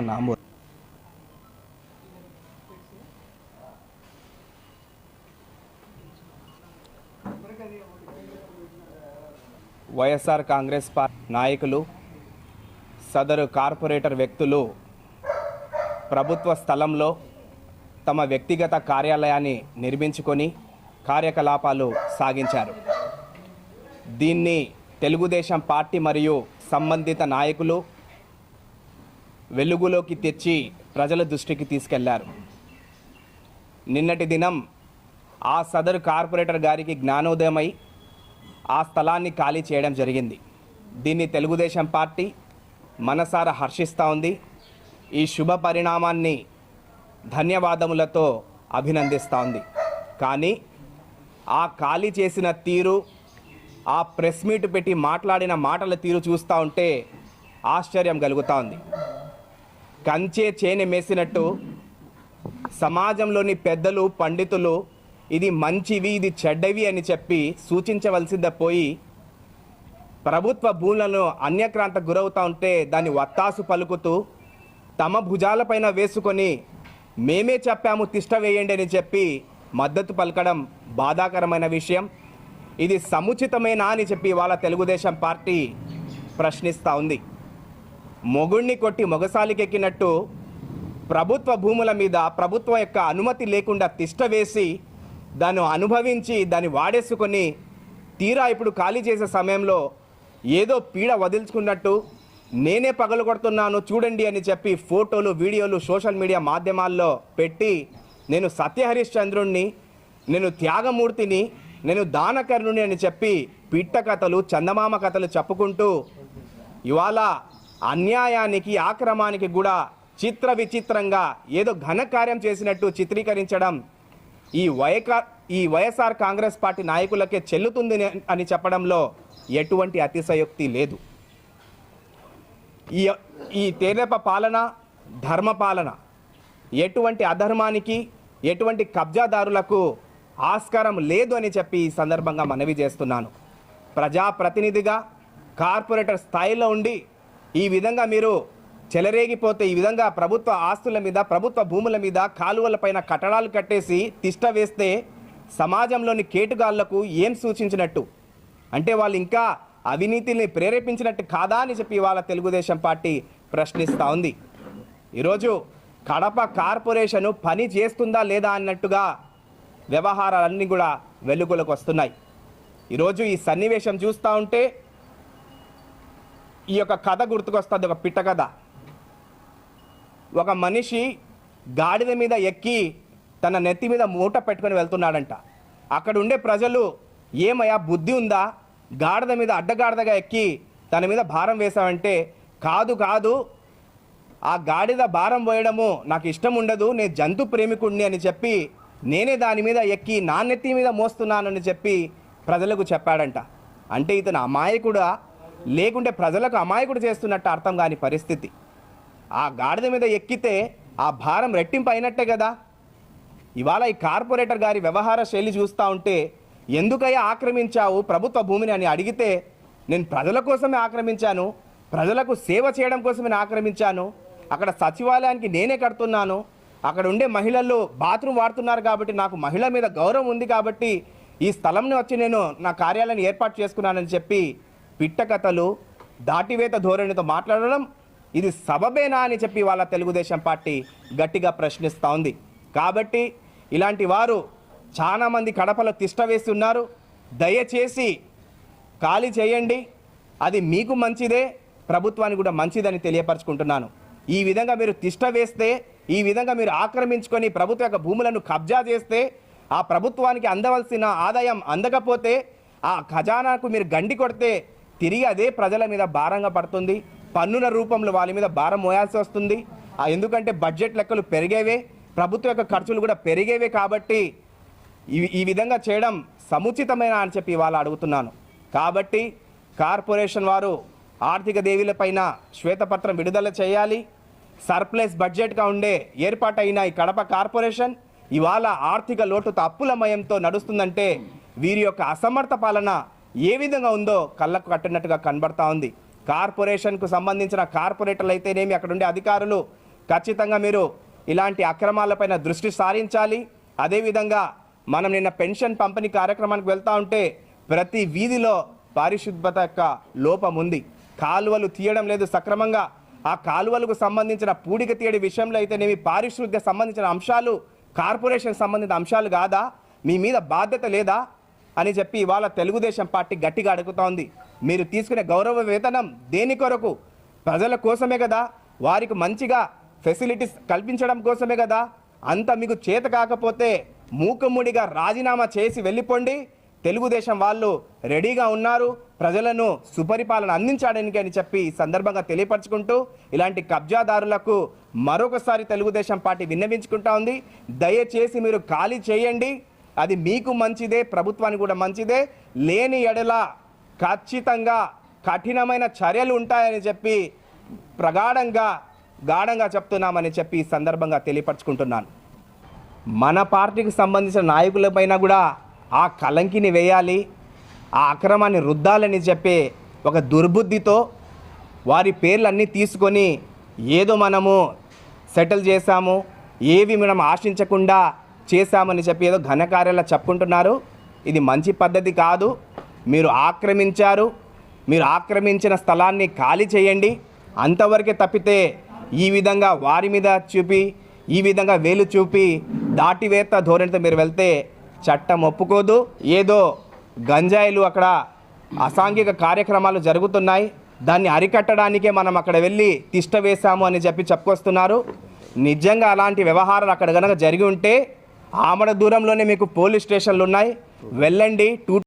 nahm YSR Congress party నాయకులు సదరు corporator వ్యక్తులు ప్రభుత్వ స్థలంలో తమ వ్యక్తిగత కార్యాలయాన్ని నిర్మించుకొని కార్యకలాపాలు సాగించారు. దీన్ని తెలుగుదేశం పార్టీ మరియు సంబంధిత నాయకులు వెలుగులోకి తెచ్చి ప్రజల దృష్టికి తీసుకెళ్ళారు. నిన్నటి దినం ఆ సదరు కార్పొరేటర్ గారికి జ్ఞానోదయమై ఆ స్థలాన్ని ఖాళీ చేయడం జరిగింది. దీన్ని తెలుగుదేశం పార్టీ మనసారా హర్షిస్తూ ఉంది. ఈ శుభ పరిణామాన్ని ధన్యవాదములతో అభినందిస్తూ ఉంది. కానీ ఆ ఖాళీ చేసిన తీరు ఆ ప్రెస్ మీట్ పెట్టి మాట్లాడిన మాటల తీరు చూస్తూ ఉంటే ఆశ్చర్యం కలుగుతూ ఉంది. కంచే చేనె మేసినట్టు సమాజంలోని పెద్దలు పండితులు ఇది మంచివి ఇది చెడ్డవి అని చెప్పి సూచించవలసిందే పోయి ప్రభుత్వ భూములను అన్యక్రాంత గురవుతూ ఉంటే దాన్ని వత్తాసు పలుకుతూ తమ భుజాలపైన వేసుకొని మేమే చెప్పాము తిష్ట వేయండి అని చెప్పి మద్దతు పలకడం బాధాకరమైన విషయం. ఇది సముచితమేనా అని చెప్పి వాళ్ళ తెలుగుదేశం పార్టీ ప్రశ్నిస్తూ ఉంది. మొగుణ్ణి కొట్టి మొగసాలికెక్కినట్టు ప్రభుత్వ భూముల మీద ప్రభుత్వం యొక్క అనుమతి లేకుండా తిష్ట వేసి దాన్ని అనుభవించి దాన్ని వాడేసుకొని తీరా ఇప్పుడు ఖాళీ చేసే సమయంలో ఏదో పీడ వదిల్చుకున్నట్టు నేనే పగలు కొడుతున్నాను చూడండి అని చెప్పి ఫోటోలు వీడియోలు సోషల్ మీడియా మాధ్యమాల్లో పెట్టి నేను సత్యహరీష్ చంద్రుణ్ణి నేను త్యాగమూర్తిని నేను దానకర్ణుని అని చెప్పి పిట్ట కథలు చందమామ కథలు చెప్పుకుంటూ ఇవాళ అన్యాయానికి ఆక్రమానికి కూడా చిత్ర విచిత్రంగా ఏదో ఘనకార్యం చేసినట్టు చిత్రీకరించడం ఈ వైకా ఈ వైఎస్ఆర్ కాంగ్రెస్ పార్టీ నాయకులకే చెల్లుతుంది అని చెప్పడంలో ఎటువంటి అతిశయోక్తి లేదు. ఈ ఈ తేనెప పాలన ధర్మ పాలన ఎటువంటి అధర్మానికి ఎటువంటి కబ్జాదారులకు ఆస్కారం లేదు అని చెప్పి ఈ సందర్భంగా మనవి చేస్తున్నాను. ప్రజాప్రతినిధిగా కార్పొరేటర్ స్థాయిలో ఉండి ఈ విధంగా మీరు చెలరేగిపోతే ఈ విధంగా ప్రభుత్వ ఆస్తుల మీద ప్రభుత్వ భూముల మీద కాలువలపైన కట్టడాలు కట్టేసి తిష్ట వేస్తే సమాజంలోని కేటుగాళ్ళకు ఏం సూచించినట్టు? అంటే వాళ్ళు ఇంకా అవినీతిని ప్రేరేపించినట్టు కాదా అని చెప్పి వాళ్ళ తెలుగుదేశం పార్టీ ప్రశ్నిస్తూ ఉంది. ఈరోజు కడప కార్పొరేషను పని చేస్తుందా లేదా అన్నట్టుగా వ్యవహారాలన్నీ కూడా వెలుగులకు వస్తున్నాయి. ఈరోజు ఈ సన్నివేశం చూస్తూ ఉంటే ఈ యొక్క కథ గుర్తుకొస్తుంది ఒక పిట్ట కథ. ఒక మనిషి గాడిద మీద ఎక్కి తన నెత్తి మీద మూట పెట్టుకొని వెళ్తున్నాడంట. అక్కడ ఉండే ప్రజలు ఏమయ్యా బుద్ధి ఉందా? గాడిద మీద అడ్డగాడిదగా ఎక్కి తన మీద భారం వేశావంటే కాదు కాదు. ఆ గాడిద భారం పోయడము నాకు ఇష్టం ఉండదు నేను జంతు ప్రేమికుడిని అని చెప్పి నేనే దాని మీద ఎక్కి నా నెత్తి మీద మోస్తున్నానని చెప్పి ప్రజలకు చెప్పాడంట. అంటే ఇతను అమాయకుడా? లేకుంటే ప్రజలకు అమాయకుడు చేస్తున్నట్టు అర్థం కాని పరిస్థితి. ఆ గాడిద మీద ఎక్కితే ఆ భారం రెట్టింపు అయినట్టే కదా. ఇవాళ ఈ కార్పొరేటర్ గారి వ్యవహార శైలి చూస్తూ ఉంటే ఎందుకయ్యా ఆక్రమించావు ప్రభుత్వ భూమిని అని అడిగితే నేను ప్రజల కోసమే ఆక్రమించాను ప్రజలకు సేవ చేయడం కోసమే నేను ఆక్రమించాను అక్కడ సచివాలయానికి నేనే కడుతున్నాను అక్కడ ఉండే మహిళలు బాత్రూమ్ వాడుతున్నారు కాబట్టి నాకు మహిళ మీద గౌరవం ఉంది కాబట్టి ఈ స్థలంని వచ్చి నేను నా కార్యాలయాన్ని ఏర్పాటు చేసుకున్నానని చెప్పి పిట్టకథలు దాటివేత ధోరణితో మాట్లాడడం ఇది సబబేనా అని చెప్పి వాళ్ళ తెలుగుదేశం పార్టీ గట్టిగా ప్రశ్నిస్తూ ఉంది. కాబట్టి ఇలాంటి వారు చాలామంది కడపలో తిష్ట వేసి ఉన్నారు. దయచేసి ఖాళీ చేయండి. అది మీకు మంచిదే ప్రభుత్వానికి కూడా మంచిదని తెలియపరచుకుంటున్నాను. ఈ విధంగా మీరు తిష్ట వేస్తే ఈ విధంగా మీరు ఆక్రమించుకొని ప్రభుత్వ యొక్క భూములను కబ్జా చేస్తే ఆ ప్రభుత్వానికి అందవలసిన ఆదాయం అందకపోతే ఆ ఖజానాకు మీరు గండి కొడితే తిరిగి అదే ప్రజల మీద భారంగా పడుతుంది. పన్నుల రూపంలో వాళ్ళ మీద భారం మోయాల్సి వస్తుంది. ఎందుకంటే బడ్జెట్ లెక్కలు పెరిగేవే ప్రభుత్వ యొక్క ఖర్చులు కూడా పెరిగేవే కాబట్టి ఈ ఈ విధంగా చేయడం సముచితమైన అని చెప్పి ఇవాళ అడుగుతున్నాను. కాబట్టి కార్పొరేషన్ వారు ఆర్థిక దేవీలపైన శ్వేతపత్రం విడుదల చేయాలి. సర్ప్లస్ బడ్జెట్గా ఉండే ఏర్పాటైన ఈ కడప కార్పొరేషన్ ఇవాళ ఆర్థిక లోటుతో అప్పులమయంతో నడుస్తుందంటే వీరి యొక్క అసమర్థ పాలన ఏ విధంగా ఉందో కళ్ళకు కట్టినట్టుగా కనబడతా ఉంది. కార్పొరేషన్కు సంబంధించిన కార్పొరేటర్లు అయితేనేమి అక్కడుండే అధికారులు? ఖచ్చితంగా మీరు ఇలాంటి అక్రమాలపైన దృష్టి సారించాలి. అదేవిధంగా మనం నిన్న పెన్షన్ పంపిణీ కార్యక్రమానికి వెళ్తా ఉంటే ప్రతి వీధిలో పారిశుద్ధత యొక్క లోపం ఉంది. కాలువలు తీయడం లేదు సక్రమంగా. ఆ కాలువలకు సంబంధించిన పూడిక తీయడి విషయంలో అయితేనేమి పారిశుద్ధ్య సంబంధించిన అంశాలు కార్పొరేషన్ సంబంధించిన అంశాలు కాదా? మీ మీద బాధ్యత లేదా? అని చెప్పి ఇవాళ తెలుగుదేశం పార్టీ గట్టిగా అడుగుతోంది. మీరు తీసుకునే గౌరవ వేతనం దేని కొరకు? ప్రజల కోసమే కదా? వారికి మంచిగా ఫెసిలిటీస్ కల్పించడం కోసమే కదా? అంత మీకు చేత కాకపోతే మూకముడిగా రాజీనామా చేసి వెళ్ళిపోండి. తెలుగుదేశం వాళ్ళు రెడీగా ఉన్నారు. ప్రజలను సుపరిపాలన అందించడానికి అని చెప్పి ఈ సందర్భంగా తెలియపరచుకుంటూ ఇలాంటి కబ్జాదారులకు మరొకసారి తెలుగుదేశం పార్టీ విన్నవించుకుంటా ఉంది. దయచేసి మీరు ఖాళీ చేయండి. అది మీకు మంచిదే ప్రభుత్వానికి కూడా మంచిదే. లేని ఎడల ఖచ్చితంగా కఠినమైన చర్యలు ఉంటాయని చెప్పి ప్రగాఢంగా గాఢంగా చెప్తున్నామని చెప్పి ఈ సందర్భంగా తెలియపరచుకుంటున్నాను. మన పార్టీకి సంబంధించిన నాయకులపైన కూడా ఆ కలంకిని వేయాలి ఆ అక్రమాన్ని రుద్దాలని చెప్పి ఒక దుర్బుద్ధితో వారి పేర్లన్నీ తీసుకొని ఏదో మనము సెటిల్ చేశాము ఏవి మనం ఆశించకుండా చేశామని చెప్పి ఏదో ఘనకార్యాలు చెప్పుకుంటున్నారు. ఇది మంచి పద్ధతి కాదు. మీరు ఆక్రమించారు. మీరు ఆక్రమించిన స్థలాన్ని ఖాళీ చేయండి. అంతవరకే తప్పితే ఈ విధంగా వారి మీద చూపి ఈ విధంగా వేలు చూపి దాటివేత్త ధోరణితో మీరు వెళ్తే చట్టం ఒప్పుకోదు. ఏదో గంజాయిలు అక్కడ అసాంఘిక కార్యక్రమాలు జరుగుతున్నాయి. దాన్ని అరికట్టడానికే మనం అక్కడ వెళ్ళి తిష్ట వేశాము అని చెప్పి చెప్పుకొస్తున్నారు. నిజంగా అలాంటి వ్యవహారాలు అక్కడ కనుక జరిగి ఉంటే ఆమడ దూరంలోనే మీకు పోలీస్ స్టేషన్లు ఉన్నాయి. వెళ్ళండి. టూ